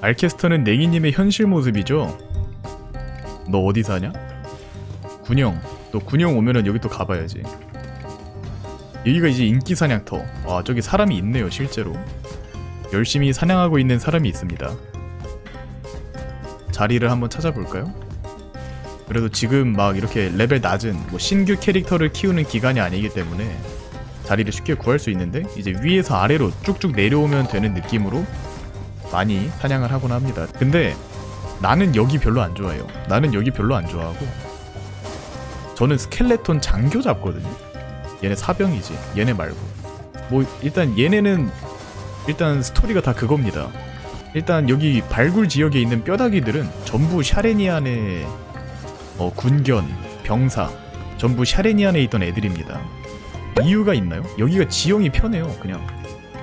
알캐스터는 냉이님의 현실 모습이죠. 너 어디 사냐? 군영. 또 군영 오면은 여기 또 가봐야지. 여기가 이제 인기 사냥터. 아 저기 사람이 있네요 실제로. 열심히 사냥하고 있는 사람이 있습니다. 자리를 한번 찾아볼까요? 그래도 지금 막 이렇게 레벨 낮은 뭐 신규 캐릭터를 키우는 기간이 아니기 때문에 자리를 쉽게 구할 수 있는데 이제 위에서 아래로 쭉쭉 내려오면 되는 느낌으로 많이 사냥을 하곤 합니다. 근데 나는 여기 별로 안 좋아해요. 나는 여기 별로 안 좋아하고 저는 스켈레톤 장교 잡거든요. 얘네 사병이지. 얘네 말고. 뭐 일단 얘네는 일단 스토리가 다 그겁니다. 일단 여기 발굴 지역에 있는 뼈다귀들은 전부 샤레니안의 어, 군견, 병사 전부 샤레니안에 있던 애들입니다. 이유가 있나요? 여기가 지형이 편해요. 그냥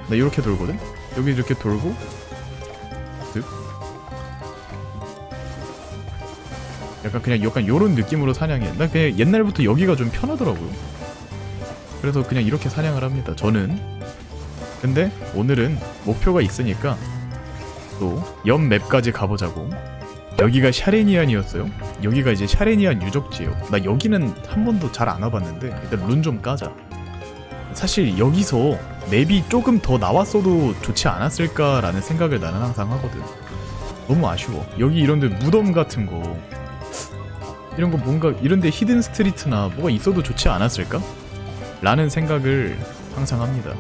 나 이렇게 돌거든. 여기 이렇게 돌고 약간 그냥 약간 요런 느낌으로 사냥해. 나 그냥 옛날부터 여기가 좀 편하더라고요. 그래서 그냥 이렇게 사냥을 합니다. 저는. 근데 오늘은 목표가 있으니까 또 옆 맵까지 가보자고. 여기가 샤레니안이었어요. 여기가 이제 샤레니안 유적지예요. 나 여기는 한 번도 잘 안 와봤는데 일단 룬 좀 까자. 사실 여기서 맵이 조금 더 나왔어도 좋지 않았을까라는 생각을 나는 항상 하거든. 너무 아쉬워. 여기 이런데 무덤 같은 거 이런 거 뭔가 이런데 히든 스트리트나 뭐가 있어도 좋지 않았을까? 라는 생각을 항상 합니다.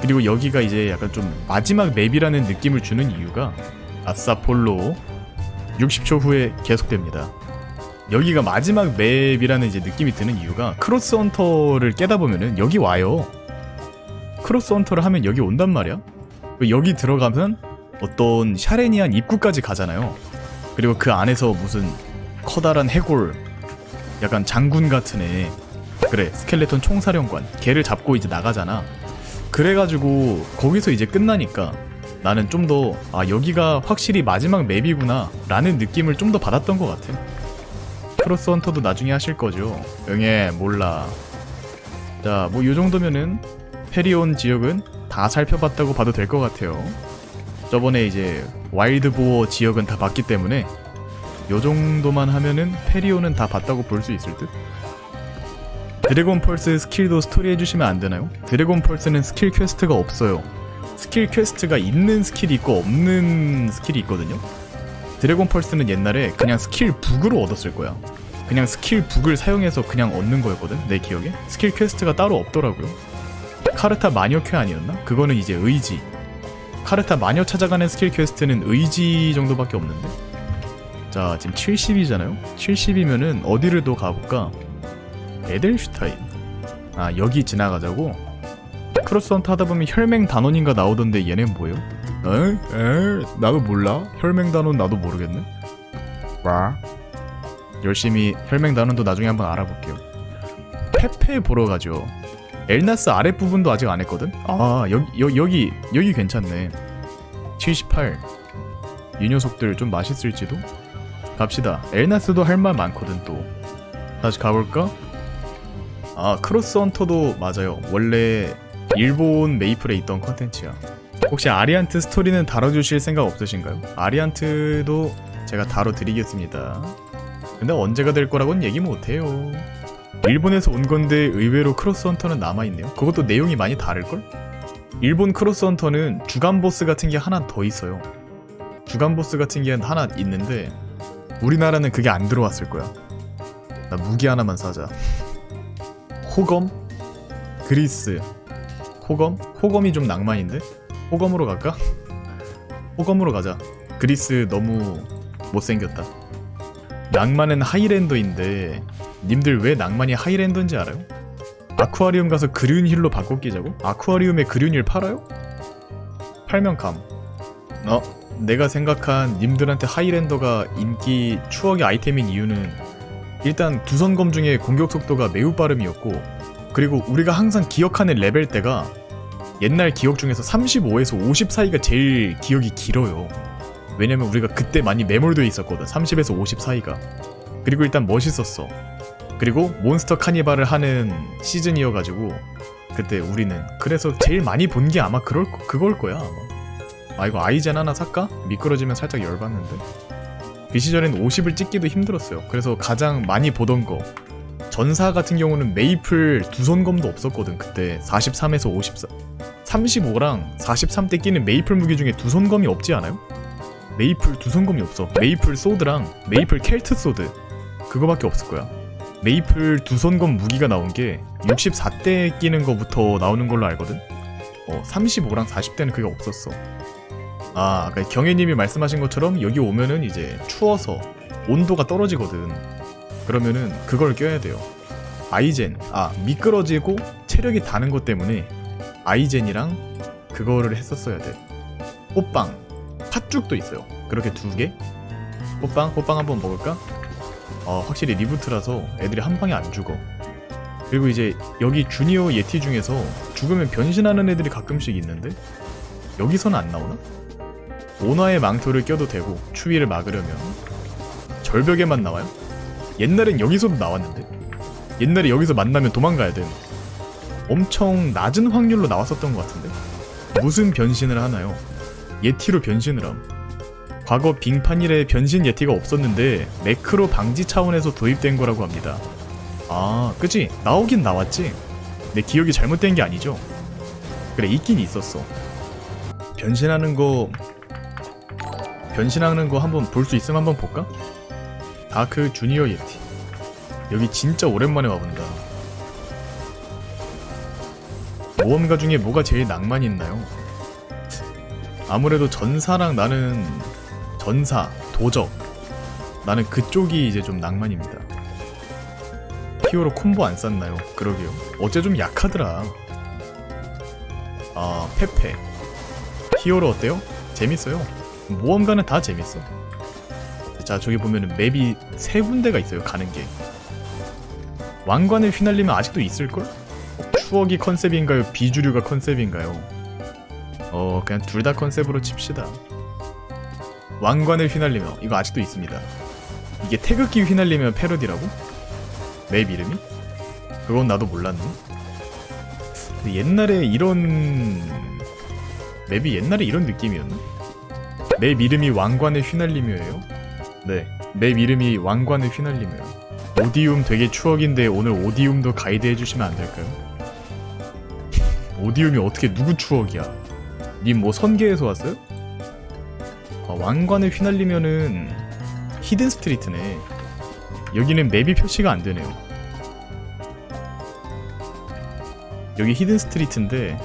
그리고 여기가 이제 약간 좀 마지막 맵이라는 느낌을 주는 이유가 아싸 폴로 60초 후에 계속됩니다. 여기가 마지막 맵이라는 이제 느낌이 드는 이유가 크로스 헌터를 깨다 보면은 여기 와요. 크로스 헌터를 하면 여기 온단 말이야. 여기 들어가면 어떤 샤레니안 입구까지 가잖아요. 그리고 그 안에서 무슨 커다란 해골, 약간 장군 같은 애, 그래 스켈레톤 총사령관, 걔를 잡고 이제 나가잖아. 그래가지고 거기서 이제 끝나니까 나는 좀 더 아 여기가 확실히 마지막 맵이구나 라는 느낌을 좀 더 받았던 것 같아. 크로스 헌터도 나중에 하실 거죠. 응애 몰라. 자뭐요 정도면은 페리온 지역은 다 살펴봤다고 봐도 될 것 같아요. 저번에 이제 와일드 보어 지역은 다 봤기 때문에 요 정도만 하면은 페리온은 다 봤다고 볼 수 있을 듯. 드래곤 펄스 스킬도 스토리 해주시면 안 되나요? 드래곤 펄스는 스킬 퀘스트가 없어요. 스킬 퀘스트가 있는 스킬이 있고 없는 스킬이 있거든요. 드래곤 펄스는 옛날에 그냥 스킬 북으로 얻었을 거야. 그냥 스킬 북을 사용해서 그냥 얻는 거였거든 내 기억에. 스킬 퀘스트가 따로 없더라고요. 카르타 마녀캐 아니었나? 그거는 이제 의지. 카르타 마녀 찾아가는 스킬 퀘스트는 의지 정도밖에 없는데. 자 지금 70이잖아요. 70이면은 어디를 더 가볼까? 에델슈타인. 아 여기 지나가자고. 크로스 헌터 하다 보면 혈맹 단원인가 나오던데 얘는 뭐예요? 에? 에? 나도 몰라. 혈맹 단원 나도 모르겠네. 와. 열심히 혈맹 단원도 나중에 한번 알아볼게요. 페페 보러 가죠. 엘나스 아랫부분도 아직 안 했거든? 아, 여기, 여, 여기, 여기 괜찮네. 78. 이 녀석들 좀 맛있을지도? 갑시다. 엘나스도 할 말 많거든, 또. 다시 가볼까? 아, 크로스 헌터도 맞아요. 원래 일본 메이플에 있던 컨텐츠야. 혹시 아리안트 스토리는 다뤄주실 생각 없으신가요? 아리안트도 제가 다뤄드리겠습니다. 근데 언제가 될 거라고는 얘기 못해요. 일본에서 온 건데 의외로 크로스 헌터는 남아있네요. 그것도 내용이 많이 다를걸? 일본 크로스 헌터는 주간 보스 같은 게 하나 더 있어요. 주간 보스 같은 게 하나 있는데 우리나라는 그게 안 들어왔을 거야. 나 무기 하나만 사자. 호검? 그리스. 호검? 호검이 좀 낭만인데? 호검으로 갈까? 호검으로 가자. 그리스 너무 못생겼다. 낭만은 하이랜더인데 님들 왜 낭만이 하이랜더인지 알아요? 아쿠아리움 가서 그륜 힐로 바꿔 끼자고? 아쿠아리움에 그륜 힐 팔아요? 팔면 감. 어? 내가 생각한 님들한테 하이랜더가 인기 추억의 아이템인 이유는 일단 두 선검 중에 공격 속도가 매우 빠름이었고 그리고 우리가 항상 기억하는 레벨대가 옛날 기억 중에서 35에서 50 사이가 제일 기억이 길어요. 왜냐면 우리가 그때 많이 매몰돼 있었거든. 30에서 50 사이가. 그리고 일단 멋있었어. 그리고 몬스터 카니발을 하는 시즌이어가지고 그때 우리는 그래서 제일 많이 본 게 아마 그럴 거- 그걸 거야 아마. 아 이거 아이젠 하나 살까? 미끄러지면 살짝 열받는데. 그 시절엔 50을 찍기도 힘들었어요. 그래서 가장 많이 보던 거. 전사 같은 경우는 메이플 두 손검도 없었거든 그때. 43에서 54 35랑 43대 끼는 메이플 무기 중에 두 손검이 없지 않아요? 메이플 두 손검이 없어. 메이플 소드랑 메이플 켈트 소드. 그거밖에 없을 거야. 메이플 두 손검 무기가 나온 게 64대 끼는 거부터 나오는 걸로 알거든? 어 35랑 40대는 그게 없었어 아 아까 경혜님이 말씀하신 것처럼 여기 오면은 이제 추워서 온도가 떨어지거든. 그러면은 그걸 껴야 돼요. 아이젠. 아 미끄러지고 체력이 다는 것 때문에 아이젠이랑 그거를 했었어야 돼. 호빵. 팥죽도 있어요. 그렇게 두개? 호빵? 호빵 한번 먹을까? 어 확실히 리부트라서 애들이 한 방에 안 죽어. 그리고 이제 여기 주니어 예티 중에서 죽으면 변신하는 애들이 가끔씩 있는데 여기서는 안 나오나? 온화의 망토를 껴도 되고 추위를 막으려면 절벽에만 나와요? 옛날엔 여기서도 나왔는데. 옛날에 여기서 만나면 도망가야 돼 엄청 낮은 확률로 나왔었던 것 같은데? 무슨 변신을 하나요? 예티로 변신을 함. 과거 빙판일에 변신 예티가 없었는데 매크로 방지 차원에서 도입된 거라고 합니다. 아 그치? 나오긴 나왔지? 내 기억이 잘못된 게 아니죠? 그래 있긴 있었어. 변신하는 거 변신하는 거 한번 볼 수 있으면 한번 볼까? 다크 주니어 예티 여기 진짜 오랜만에 와본다 모험가 중에 뭐가 제일 낭만 있나요? 아무래도 전사랑 나는 전사, 도적 나는 그쪽이 이제 좀 낭만입니다 피오로 콤보 안 쌌나요? 그러게요 어째 좀 약하더라 아 페페 히어로 어때요? 재밌어요 모험가는 다 재밌어 자 저기 보면은 맵이 세 군데가 있어요 가는 게 왕관을 휘날리면 아직도 있을걸? 추억이 컨셉인가요? 비주류가 컨셉인가요? 어 그냥 둘 다 컨셉으로 칩시다 왕관을 휘날리며 이거 아직도 있습니다 이게 태극기 휘날리며 패러디라고? 맵 이름이? 그건 나도 몰랐네 근데 옛날에 이런 맵이 옛날에 이런 느낌이었나? 맵 이름이 왕관을 휘날리며예요? 네, 맵 이름이 왕관을 휘날리며요 오디움 되게 추억인데 오늘 오디움도 가이드 해주시면 안 될까요? 오디움이 어떻게 누구 추억이야? 님 뭐 선계에서 왔어요? 아, 왕관을 휘날리면은 히든 스트리트네. 여기는 맵이 표시가 안 되네요. 여기 히든 스트리트인데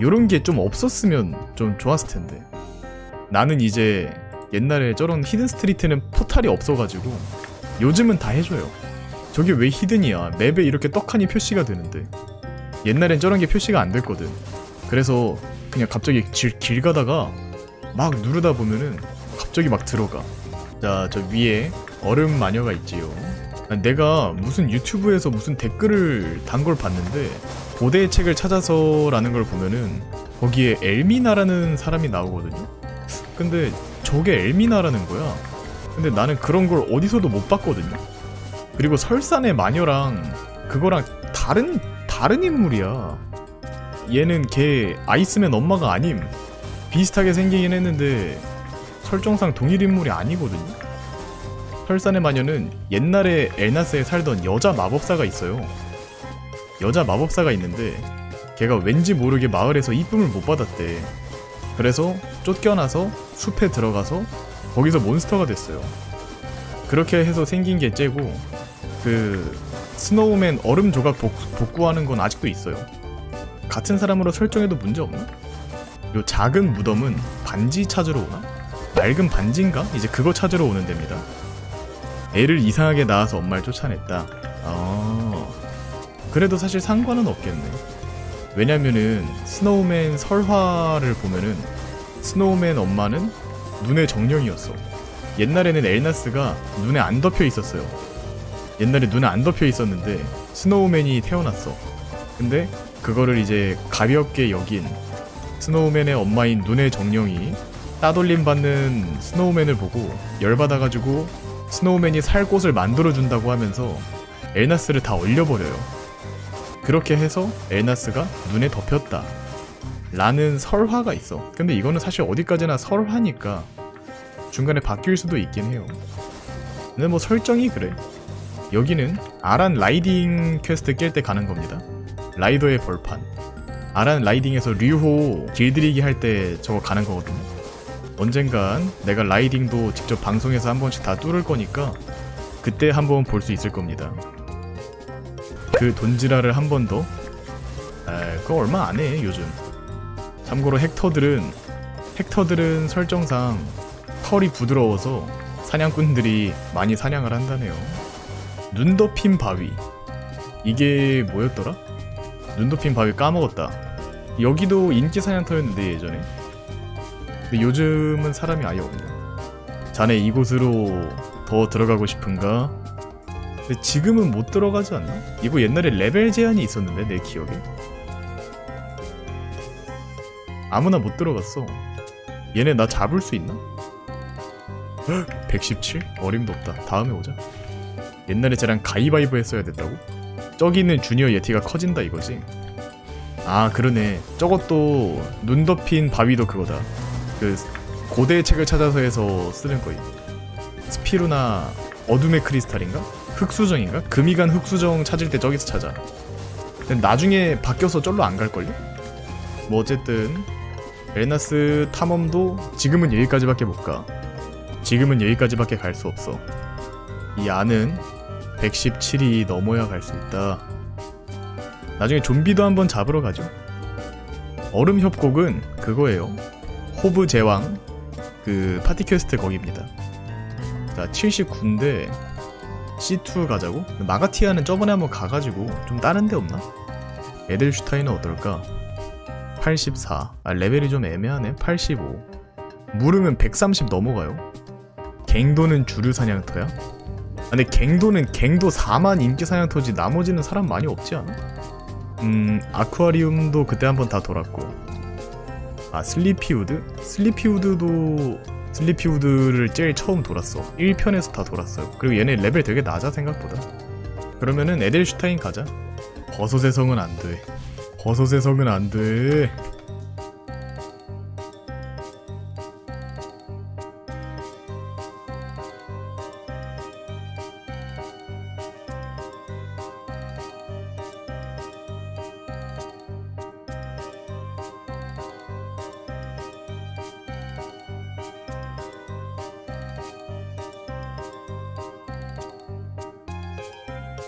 요런 게 좀 없었으면 좀 좋았을 텐데. 나는 이제 옛날에 저런 히든 스트리트는 포탈이 없어가지고 요즘은 다 해줘요. 저게 왜 히든이야? 맵에 이렇게 떡하니 표시가 되는데. 옛날엔 저런 게 표시가 안 됐거든. 그래서 그냥 갑자기 길, 길 가다가 막 누르다 보면은 갑자기 막 들어가. 자, 저 위에 얼음 마녀가 있지요. 내가 무슨 유튜브에서 무슨 댓글을 단 걸 봤는데 고대의 책을 찾아서라는 걸 보면은 거기에 엘미나라는 사람이 나오거든요. 근데 저게 엘미나라는 거야. 근데 나는 그런 걸 어디서도 못 봤거든요. 그리고 설산의 마녀랑 그거랑 다른 다른 인물이야. 얘는 걔 아이스맨 엄마가 아님. 비슷하게 생기긴 했는데 설정상 동일 인물이 아니거든요. 설산의 마녀는 옛날에 엘나스에 살던 여자 마법사가 있어요. 여자 마법사가 있는데 걔가 왠지 모르게 마을에서 이쁨을 못 받았대. 그래서 쫓겨나서 숲에 들어가서 거기서 몬스터가 됐어요. 그렇게 해서 생긴 게 째고 그 스노우맨 얼음 조각 복, 복구하는 건 아직도 있어요. 같은 사람으로 설정해도 문제 없나? 요 작은 무덤은 반지 찾으러 오나? 낡은 반지인가? 이제 그거 찾으러 오는 데입니다. 애를 이상하게 낳아서 엄마를 쫓아냈다. 어... 그래도 사실 상관은 없겠네. 왜냐면은 스노우맨 설화를 보면은 스노우맨 엄마는 눈의 정령이었어. 옛날에는 엘나스가 눈에 안 덮여 있었어요. 옛날에 눈에 안 덮여 있었는데 스노우맨이 태어났어. 근데 그거를 이제 가볍게 여긴 스노우맨의 엄마인 눈의 정령이 따돌림 받는 스노우맨을 보고 열받아가지고 스노우맨이 살 곳을 만들어준다고 하면서 엘나스를 다 얼려버려요. 그렇게 해서 엘나스가 눈에 덮였다. 라는 설화가 있어. 근데 이거는 사실 어디까지나 설화니까 중간에 바뀔 수도 있긴 해요. 근데 뭐 설정이 그래. 여기는 아란 라이딩 퀘스트 깰 때 가는 겁니다. 라이더의 벌판. 아란 라이딩에서 류호 길들이기 할 때 저거 가는 거거든요. 언젠간 내가 라이딩도 직접 방송에서 한 번씩 다 뚫을 거니까 그때 한번 볼 수 있을 겁니다. 그 돈지라를 한 번 더. 에, 그거 얼마 안 해 요즘. 참고로 헥터들은 헥터들은 설정상 털이 부드러워서 사냥꾼들이 많이 사냥을 한다네요. 눈 덮인 바위. 이게 뭐였더라? 눈 덮인 바위 까먹었다. 여기도 인기 사냥터였는데 예전에. 근데 요즘은 사람이 아예 없네. 자네 이곳으로 더 들어가고 싶은가? 근데 지금은 못 들어가지 않나? 이거 옛날에 레벨 제한이 있었는데 내 기억에. 아무나 못 들어갔어. 얘네 나 잡을 수 있나? 117? 어림도 없다. 다음에 오자. 옛날에 쟤랑 가위바위보 했어야 됐다고? 저기 있는 주니어 예티가 커진다 이거지? 아 그러네. 저것도 눈 덮인 바위도 그거다. 그 고대 책을 찾아서 해서 쓰는 거임. 스피루나 어둠의 크리스탈인가? 흑수정인가? 금이 간 흑수정 찾을 때 저기서 찾아. 근데 나중에 바뀌어서 쫄로 안 갈걸요? 뭐 어쨌든 엘나스 탐험도 지금은 여기까지밖에 못 가. 지금은 여기까지밖에 갈 수 없어. 이 안은 117이 넘어야 갈 수 있다. 나중에 좀비도 한번 잡으러 가죠. 얼음 협곡은 그거예요. 호브 제왕 그 파티 퀘스트 거기입니다. 자 79인데 C2 가자고? 마가티아는 저번에 한번 가가지고 좀 다른 데 없나? 에델슈타인은 어떨까? 84. 아, 레벨이 좀 애매하네. 85. 물으면 130 넘어가요. 갱도는 주류 사냥터야? 아, 근데 갱도는 갱도 4만 인기 사냥터지 나머지는 사람 많이 없지 않아? 음, 아쿠아리움도 그때 한번 다 돌았고. 아, 슬리피우드? 슬리피우드도 슬리피 우드를 제일 처음 돌았어. 1편에서 다 돌았어요. 그리고 얘네 레벨 되게 낮아 생각보다. 그러면은 에델슈타인 가자. 버섯의 성은 안 돼. 버섯의 성은 안 돼.